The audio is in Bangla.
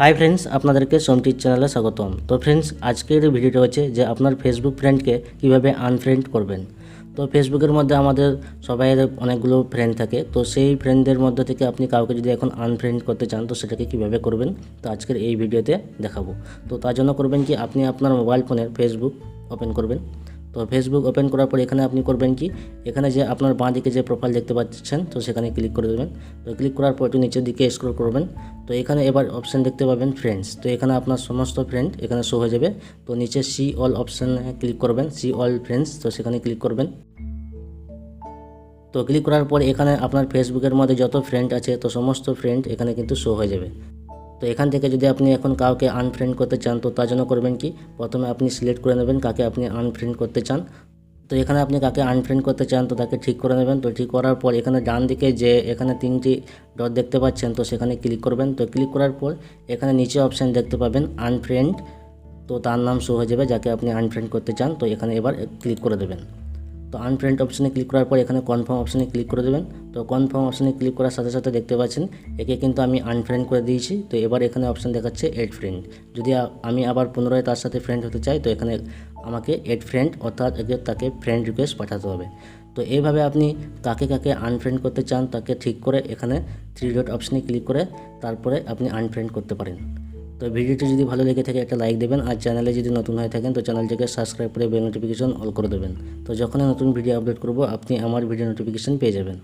হাই ফ্রেন্ডস আপনাদেরকে সোমটির চ্যানেলে স্বাগতম। তো ফ্রেন্ডস আজকের ভিডিওটা হচ্ছে যে আপনার ফেসবুক ফ্রেন্ডকে কীভাবে আনফ্রেন্ড করবেন। তো ফেসবুকের মধ্যে আমাদের সবাইয়ের অনেকগুলো ফ্রেন্ড থাকে। তো সেই ফ্রেন্ডদের মধ্যে থেকে আপনি কাউকে যদি এখন আনফ্রেন্ড করতে চান, তো সেটাকে কীভাবে করবেন? তো আজকের এই ভিডিওতে দেখাবো। তো তার জন্য করবেন কি, আপনি আপনার মোবাইল ফোনের ফেসবুক ওপেন করবেন। তো ফেসবুক ওপেন করার পর এখানে আপনি করবেন কি? এখানে যে আপনার বাঁ দিকে যে প্রোফাইল দেখতে পাচ্ছেন, তো সেখানে ক্লিক করে দেবেন। তো ক্লিক করার পর একটু নিচের দিকে স্ক্রল করবেন। তো এখানে এবার অপশান দেখতে পাবেন ফ্রেন্ডস তো এখানে আপনার সমস্ত ফ্রেন্ড এখানে শো হয়ে যাবে। তো নিচে সি অল অপশানে ক্লিক করবেন। সি অল ফ্রেন্ডস তো সেখানে ক্লিক করবেন। তো ক্লিক করার পর এখানে আপনার ফেসবুকের মধ্যে যত ফ্রেন্ড আছে, তো সমস্ত ফ্রেন্ড এখানে কিন্তু শো হয়ে যাবে। তো এখান থেকে যদি আপনি এখন কাউকে আনফ্রেন্ড করতে চান, তো তার জন্য করবেন কি? প্রথমে আপনি সিলেক্ট করে নেবেন কাকে আপনি আনফ্রেন্ড করতে চান। তো এখানে আপনি কাকে আনফ্রেন্ড করতে চান, তো তাকে ঠিক করে নেবেন। তো ঠিক করার পর এখানে ডান দিকে যে এখানে তিনটি ডট দেখতে পাচ্ছেন, তো সেখানে ক্লিক করবেন। তো ক্লিক করার পর এখানে নিচে অপশান দেখতে পাবেন আনফ্রেন্ড তো তার নাম শো হয়ে যাবে যাকে আপনি আনফ্রেন্ড করতে চান। তো এখানে এবার ক্লিক করে দেবেন। তো আনফ্রেন্ড অপশানে ক্লিক করার পর এখানে কনফার্ম অপশানে ক্লিক করে দেবেন। তো কনফার্ম অপশানে ক্লিক করার সাথে সাথে দেখতে পাচ্ছেন, একে কিন্তু আমি আনফ্রেন্ড করে দিয়েছি। তো এবার এখানে অপশান দেখাচ্ছে এড ফ্রেন্ড যদি আমি আবার পুনরায় তার সাথে ফ্রেন্ড হতে চাই, তো এখানে আমাকে এড ফ্রেন্ড অর্থাৎ তাকে ফ্রেন্ড রিকোয়েস্ট পাঠাতে হবে। তো এইভাবে আপনি কাকে কাকে আনফ্রেন্ড করতে চান, তাকে ঠিক করে এখানে থ্রি ডট অপশানে ক্লিক করে তারপরে আপনি আনফ্রেন্ড করতে পারেন। তো ভিডিওটি যদি ভালো লেগে থাকে একটা লাইক দেবেন, আর চ্যানেলে যদি নতুন হয়ে থাকেন, তো চ্যানেলটিকে সাবস্ক্রাইব করে বেল নোটিফিকেশন অল করে দেবেন। তো যখনই নতুন ভিডিও আপলোড করব, আপনি আমার ভিডিও নোটিফিকেশন পেয়ে যাবেন।